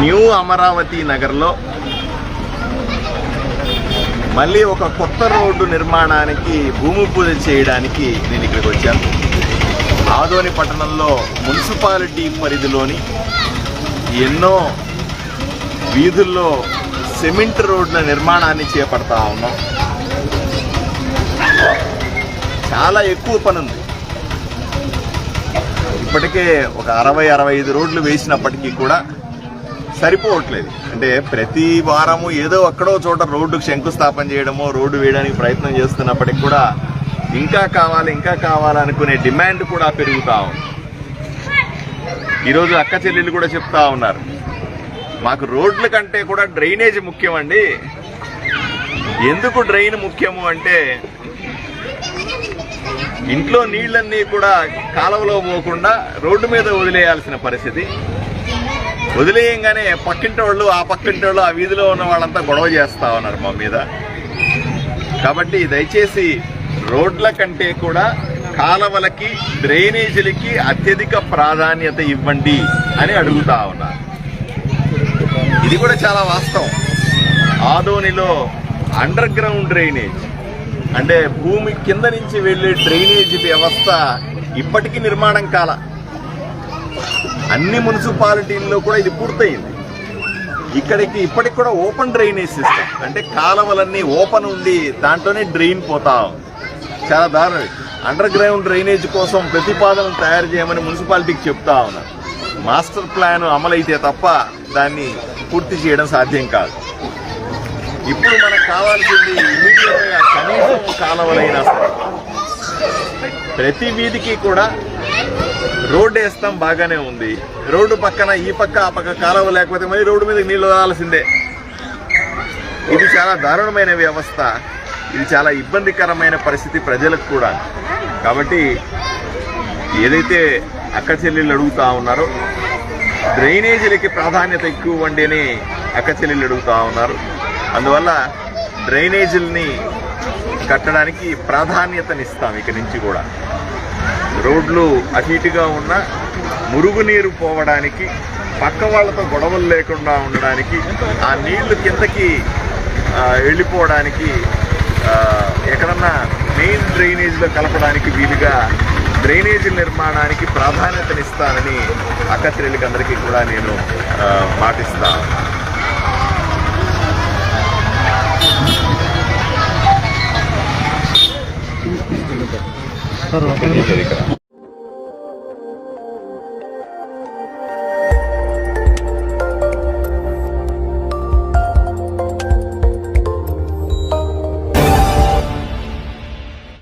New Amaravati నగర్లో మళ్ళీ ఒక కొత్త రోడ్డు నిర్మాణానికి భూమి పూజ చేయడానికి నేను ఇక్కడికి వచ్చాను. ఆదోని పట్టణంలో మున్సిపాలిటీ పరిధిలోని ఎన్నో వీధుల్లో సిమెంట్ రోడ్ల నిర్మాణాన్ని చేపడతా ఉన్నాం. చాలా ఎక్కువ పని ఉంది. ఇప్పటికే ఒక అరవై అరవై ఐదు రోడ్లు వేసినప్పటికీ కూడా సరిపోవట్లేదు. అంటే ప్రతి వారము ఏదో అక్కడో చోట రోడ్డుకు శంకుస్థాపన చేయడము రోడ్డు వేయడానికి ప్రయత్నం చేస్తున్నప్పటికి కూడా ఇంకా కావాలి ఇంకా కావాలనుకునే డిమాండ్ కూడా పెరుగుతూ ఉంది. ఈరోజు అక్క చెల్లెళ్ళు కూడా చెప్తా ఉన్నారు. మాకు రోడ్ల కంటే కూడా డ్రైనేజ్ ముఖ్యమండి. ఎందుకు డ్రైన్ ముఖ్యము అంటే ఇంట్లో నీళ్ళన్నీ కూడా కాలువలో పోకుండా రోడ్డు మీద వదిలేయాల్సిన పరిస్థితి. వదిలేయంగానే పక్కింటి వాళ్ళు ఆ పక్కింటి వాళ్ళు ఆ వీధిలో ఉన్న వాళ్ళంతా గొడవ చేస్తా ఉన్నారు మా మీద. కాబట్టి దయచేసి రోడ్ల కంటే కూడా కాలవలకి డ్రైనేజీలకి అత్యధిక ప్రాధాన్యత ఇవ్వండి అని అడుగుతా ఉన్నారు ఇది కూడా చాలా వాస్తవం. ఆదోనిలో అండర్ గ్రౌండ్ డ్రైనేజ్ అంటే భూమి కింద నుంచి వెళ్ళే డ్రైనేజ్ వ్యవస్థ ఇప్పటికీ నిర్మాణం కాల అన్ని మున్సిపాలిటీల్లో కూడా ఇది పూర్తయింది. ఇక్కడికి ఇప్పటికి కూడా ఓపెన్ డ్రైనేజ్ సిస్టమ్ అంటే కాలువలన్నీ ఓపెన్ ఉండి దాంట్లోనే డ్రైన్ పోతా ఉంది. చాలా దారుణం. అండర్ గ్రౌండ్ డ్రైనేజ్ కోసం ప్రతిపాదన తయారు చేయమని మున్సిపాలిటీకి చెప్తా ఉన్నారు మాస్టర్ ప్లాన్ అమలైతే తప్ప దాన్ని పూర్తి చేయడం సాధ్యం కాదు. ఇప్పుడు మనకు కావాల్సింది ఇమీడియట్గా కనీసం కాలువలైనా సరే. ప్రతి వీధికి కూడా రోడ్డు వేస్తాం బాగానే ఉంది. రోడ్డు పక్కన ఈ పక్క ఆ పక్క కాలువ లేకపోతే మళ్ళీ రోడ్డు మీద నీళ్ళు వదలాల్సిందే. ఇది చాలా దారుణమైన వ్యవస్థ. ఇది చాలా ఇబ్బందికరమైన పరిస్థితి ప్రజలకు కూడా. కాబట్టి ఏదైతే అక్క చెల్లెళ్ళు అడుగుతూ ఉన్నారో డ్రైనేజీలకి ప్రాధాన్యత ఎక్కువ ఇవ్వండి అని అక్క చెల్లెళ్ళు అడుగుతూ ఉన్నారు. అందువల్ల డ్రైనేజీలని కట్టడానికి ప్రాధాన్యతనిస్తాం ఇక నుంచి కూడా. రోడ్లు అటు ఇటుగా ఉన్న మురుగునీరు పోవడానికి పక్క వాళ్ళతో గొడవలు లేకుండా ఉండడానికి ఆ నీళ్ళు కిందకి వెళ్ళిపోవడానికి ఎక్కడన్నా మెయిన్ డ్రైనేజీలో కలపడానికి వీలుగా డ్రైనేజీ నిర్మాణానికి ప్రాధాన్యతనిస్తానని అక్కత్రెళ్ళకి అందరికీ కూడా నేను మాటిస్తాను సార్